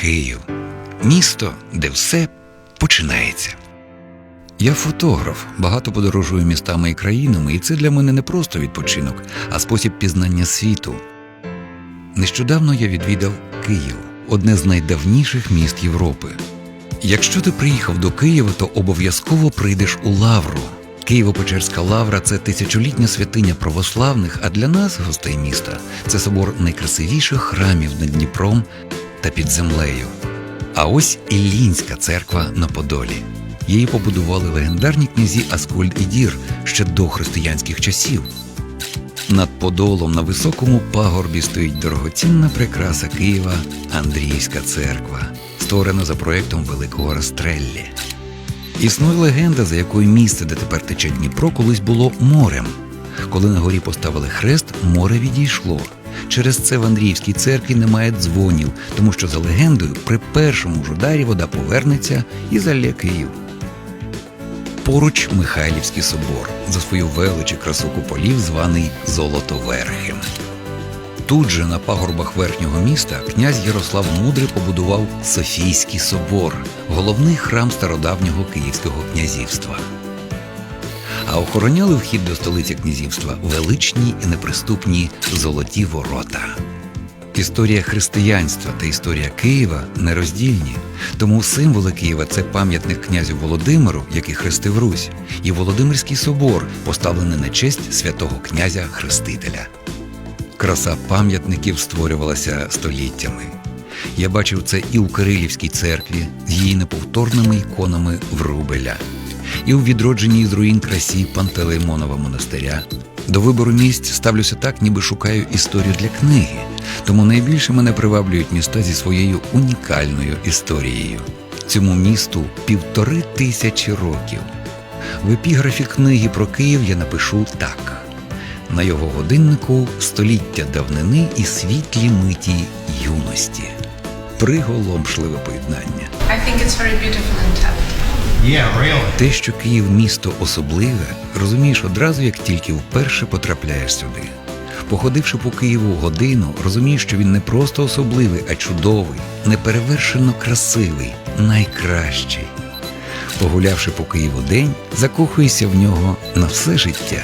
Київ місто, де все починається. Я фотограф, багато подорожую містами і країнами, і це для мене не просто відпочинок, а спосіб пізнання світу. Нещодавно я відвідав Київ, одне з найдавніших міст Європи. Якщо ти приїхав до Києва, то обов'язково прийдеш у Лавру. Києво-Печерська лавра це тисячолітня святиня православних, а для нас, гостей міста, це собор найкрасивіших храмів над Дніпром та під землею. А ось Іллінська церква на Подолі. Її побудували легендарні князі Аскольд і Дір ще до християнських часів. Над Подолом на високому пагорбі стоїть дорогоцінна прикраса Києва Андріївська церква, створена за проєктом Великого Растреллі. Існує легенда, за якою місце, де тепер тече Дніпро, колись було морем. Коли на горі поставили хрест, море відійшло. Через це в Андріївській церкві немає дзвонів, тому що за легендою при першому ж ударі вода повернеться і залє Київ. Поруч Михайлівський собор за свою велич і красу куполів званий Золотоверхим. Тут же на пагорбах верхнього міста князь Ярослав Мудрий побудував Софійський собор, головний храм стародавнього Київського князівства. А охороняли вхід до столиці князівства величні і неприступні золоті ворота. Історія християнства та історія Києва нероздільні, тому символи Києва це пам'ятник князю Володимиру, який хрестив Русь, і Володимирський собор, поставлений на честь святого князя Хрестителя. Краса пам'ятників створювалася століттями. Я бачив це і у Кирилівській церкві з її неповторними іконами Врубеля, і у відродженій з руїн красі Пантелеймонова монастиря. До вибору місць ставлюся так, ніби шукаю історію для книги, тому найбільше мене приваблюють міста зі своєю унікальною історією. Цьому місту півтори тисячі років. В епіграфі книги про Київ я напишу так. На його годиннику століття давнини і світлі миті юності. Приголомшливе поєднання. I think it's very beautiful and telling. Yeah, really. Те, що Київ місто особливе, розумієш одразу, як тільки вперше потрапляєш сюди. Походивши по Києву годину, розумієш, що він не просто особливий, а чудовий, неперевершено красивий, найкращий. Погулявши по Києву день, закохуєшся в нього на все життя.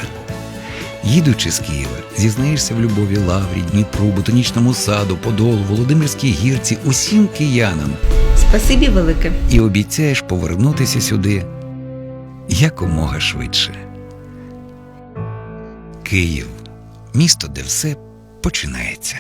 Їдучи з Києва, зізнаєшся в любові Лаврі, Дніпру, Ботанічному саду, Подолу, Володимирській гірці, усім киянам Спасибі велике. і обіцяєш повернутися сюди якомога швидше. Київ місто, де все починається.